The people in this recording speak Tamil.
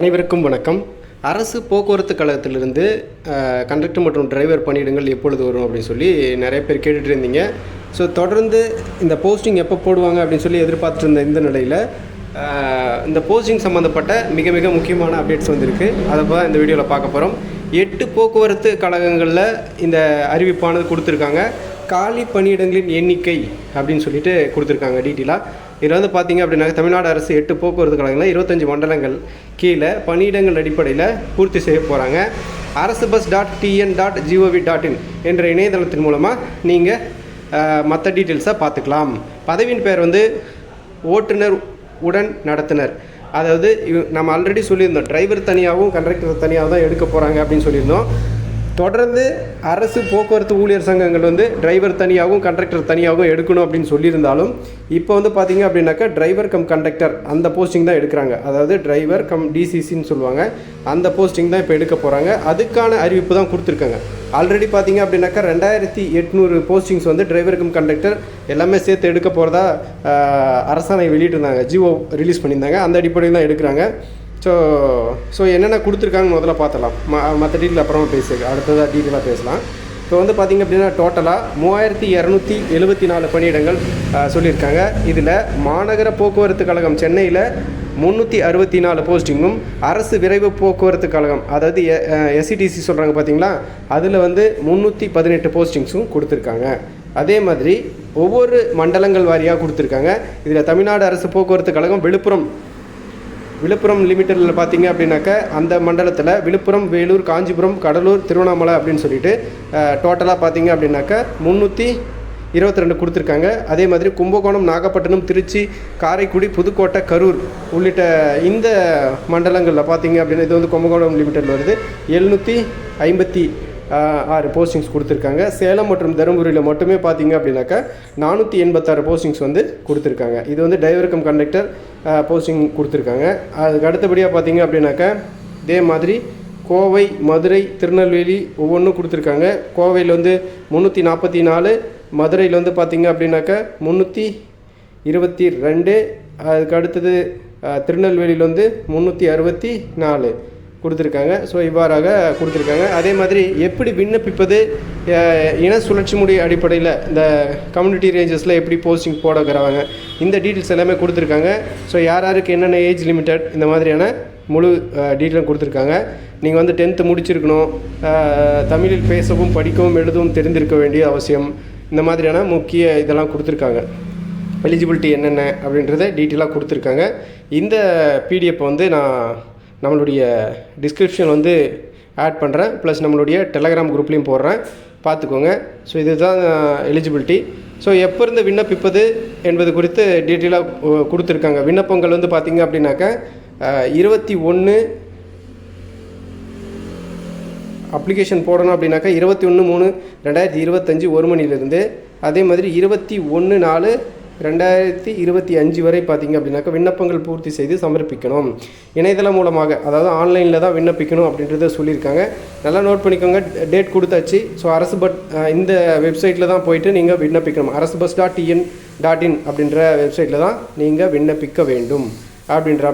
அனைவருக்கும் வணக்கம். அரசு போக்குவரத்து கழகத்திலிருந்து கண்டக்டர் மற்றும் டிரைவர் பணியிடங்கள் எப்பொழுது வரும் அப்படின்னு சொல்லி நிறைய பேர் கேட்டுட்டு இருந்தீங்க. ஸோ தொடர்ந்து இந்த போஸ்டிங் எப்போ போடுவாங்க அப்படின்னு சொல்லி எதிர்பார்த்துட்டு இருந்த இந்த நிலையில் இந்த போஸ்டிங் சம்மந்தப்பட்ட மிக மிக முக்கியமான அப்டேட்ஸ் வந்திருக்கு. அதை தான் இந்த வீடியோவில் பார்க்க போகிறோம் எட்டு போக்குவரத்து கழகங்களில் இந்த அறிவிப்பானது கொடுத்துருக்காங்க. காலி பணியிடங்களின் எண்ணிக்கை அப்படின்னு சொல்லிட்டு கொடுத்துருக்காங்க டீட்டெயிலாக இதில் வந்து பார்த்தீங்க அப்படின்னா தமிழ்நாடு அரசு எட்டு போக்குவரத்து கழகங்களில் இருபத்தஞ்சி மண்டலங்கள் கீழே பணியிடங்கள் அடிப்படையில் பூர்த்தி செய்ய போகிறாங்க. அரசு bus dot TN dot GOV dot in என்ற இணையதளத்தின் மூலமாக நீங்கள் மற்ற டீட்டெயில்ஸை பார்த்துக்கலாம். பதவியின் பெயர் வந்து ஓட்டுநர் உடன் நடத்துனர். அதாவது நம்ம ஆல்ரெடி சொல்லியிருந்தோம். டிரைவர் தனியாகவும் கண்டக்டர் தனியாக தான் எடுக்க போகிறாங்க அப்படின்னு சொல்லியிருந்தோம். தொடர்ந்து அரசு போக்குவரத்து ஊழியர் சங்கங்கள் வந்து டிரைவர் தனியாகவும் கண்டக்டர் தனியாகவும் எடுக்கணும் அப்படின்னு சொல்லியிருந்தாலும் இப்போ வந்து பார்த்தீங்க அப்படின்னாக்கா டிரைவர் கம் கண்டக்டர் அந்த போஸ்டிங் தான் எடுக்கிறாங்க. அதாவது டிரைவர் கம் டிசிசின்னு சொல்லுவாங்க. அந்த போஸ்டிங் தான் இப்போ எடுக்க போகிறாங்க அதுக்கான அறிவிப்பு தான் கொடுத்துருக்காங்க. ஆல்ரெடி பார்த்தீங்க அப்படின்னாக்கா ரெண்டாயிரத்தி எட்நூறு போஸ்டிங்ஸ் வந்து டிரைவர் கம் கண்டக்டர் எல்லாமே சேர்த்து எடுக்க போகிறதா அரசாணை வெளியிட்டிருந்தாங்க. ஜிஓ ரிலீஸ் பண்ணியிருந்தாங்க. அந்த அடிப்படையில் தான் எடுக்கிறாங்க. ஸோ ஸோ என்னென்ன கொடுத்துருக்காங்கன்னு முதல்ல பார்த்தலாம் ம மற்ற டீட்டெயில் அப்புறமா பேசு அடுத்ததாக டீட்டெயிலாக பேசலாம். இப்போ வந்து பார்த்திங்க அப்படின்னா டோட்டலாக மூவாயிரத்தி இரநூத்தி எழுபத்தி நாலு பணியிடங்கள் சொல்லியிருக்காங்க. இதில் மாநகர போக்குவரத்து கழகம் சென்னையில் முந்நூற்றி அறுபத்தி நாலு போஸ்டிங்கும் அரசு விரைவு போக்குவரத்து கழகம் அதாவது எஸ்சிடிசி சொல்கிறாங்க பார்த்தீங்களா? அதில் வந்து முந்நூற்றி பதினெட்டு போஸ்டிங்ஸும் கொடுத்துருக்காங்க. அதே மாதிரி ஒவ்வொரு மண்டலங்கள் வாரியாக கொடுத்துருக்காங்க. இதில் தமிழ்நாடு அரசு போக்குவரத்து கழகம் விழுப்புரம் விழுப்புரம் லிமிட்டடில் பார்த்தீங்க அப்படின்னாக்க அந்த மண்டலத்தில் விழுப்புரம் வேலூர் காஞ்சிபுரம் கடலூர் திருவண்ணாமலை அப்படின்னு சொல்லிட்டு டோட்டலாக பார்த்தீங்க அப்படின்னாக்க முந்நூற்றி இருபத்தி ரெண்டு கொடுத்துருக்காங்க. அதே மாதிரி கும்பகோணம் நாகப்பட்டினம் திருச்சி காரைக்குடி புதுக்கோட்டை கரூர் உள்ளிட்ட இந்த மண்டலங்களில் பார்த்தீங்க அப்படின்னா இது வந்து கும்பகோணம் லிமிட்டடில் வருது. எழுநூற்றி ஐம்பத்தி ஆறு போஸ்டிங்ஸ் கொடுத்துருக்காங்க. சேலம் மற்றும் தருமபுரியில் மட்டுமே பார்த்தீங்க அப்படின்னாக்கா நானூற்றி எண்பத்தாறு போஸ்டிங்ஸ் வந்து கொடுத்துருக்காங்க. இது வந்து டிரைவர் கம் கண்டக்டர் போஸ்டிங் கொடுத்துருக்காங்க. அதுக்கு அடுத்தபடியாக பார்த்தீங்க அப்படின்னாக்கா இதே மாதிரி கோவை மதுரை திருநெல்வேலி ஒவ்வொன்றும் கொடுத்துருக்காங்க. கோவையில் வந்து முந்நூற்றி நாற்பத்தி நாலு மதுரையில் வந்து பார்த்தீங்க அப்படின்னாக்கா முந்நூற்றி இருபத்தி ரெண்டு அதுக்கு அடுத்தது திருநெல்வேலியில் வந்து முந்நூற்றி அறுபத்தி நாலு. கொடுத்துருக்காங்க. ஸோ இவ்வாறாக கொடுத்துருக்காங்க. அதே மாதிரி எப்படி விண்ணப்பிப்பது இன சுழற்சி முடி அடிப்படையில் இந்த கம்யூனிட்டி ரேஞ்சஸில் எப்படி போஸ்டிங் போடக்கிறாங்க இந்த டீட்டெயில்ஸ் எல்லாமே கொடுத்துருக்காங்க. ஸோ யார் யாருக்கு என்னென்ன ஏஜ் லிமிட்டட் இந்த மாதிரியான முழு டீட்டெயிலும் கொடுத்துருக்காங்க. நீங்கள் வந்து டென்த்து முடிச்சிருக்கணும். தமிழில் பேசவும் படிக்கவும் எழுதவும் தெரிந்திருக்க வேண்டிய அவசியம். இந்த மாதிரியான முக்கிய இதெல்லாம் கொடுத்துருக்காங்க. எலிஜிபிலிட்டி என்னென்ன அப்படின்றத டீட்டெயிலாக கொடுத்துருக்காங்க. இந்த பிடிஎஃப் வந்து நான் நம்மளுடைய டிஸ்கிரிப்ஷன் வந்து ஆட் பண்ணுறேன் ப்ளஸ் நம்மளுடைய டெலகிராம் குரூப்லேயும் போடுறேன். பார்த்துக்கோங்க. ஸோ இதுதான் எலிஜிபிலிட்டி ஸோ எப்போ இருந்து விண்ணப்பிப்பது என்பது குறித்து டீட்டெயிலாக கொடுத்துருக்காங்க. விண்ணப்பங்கள் வந்து பார்த்திங்க அப்படின்னாக்கா இருபத்தி ஒன்று அப்ளிகேஷன் போடணும் அப்படின்னாக்கா இருபத்தி ஒன்று மூணு ரெண்டாயிரத்தி இருபத்தஞ்சி ஒரு மணிலேருந்து அதே மாதிரி இருபத்தி ஒன்று நாலு ரெண்டாயிரத்தி இருபத்தி அஞ்சு வரை பார்த்தீங்க அப்படின்னாக்கா விண்ணப்பங்கள் பூர்த்தி செய்து சமர்ப்பிக்கணும். இணையதளம் மூலமாக அதாவது ஆன்லைனில் தான் விண்ணப்பிக்கணும் அப்படின்றத சொல்லியிருக்காங்க. நல்லா நோட் பண்ணிக்கோங்க. டேட் கொடுத்தாச்சு. ஸோ அரசு பட் இந்த வெப்சைட்டில் தான் போயிட்டு நீங்கள் விண்ணப்பிக்கணும். அரசு bus dot EN dot in அப்படின்ற வெப்சைட்டில் தான் நீங்கள் விண்ணப்பிக்க வேண்டும். அப்படின்ற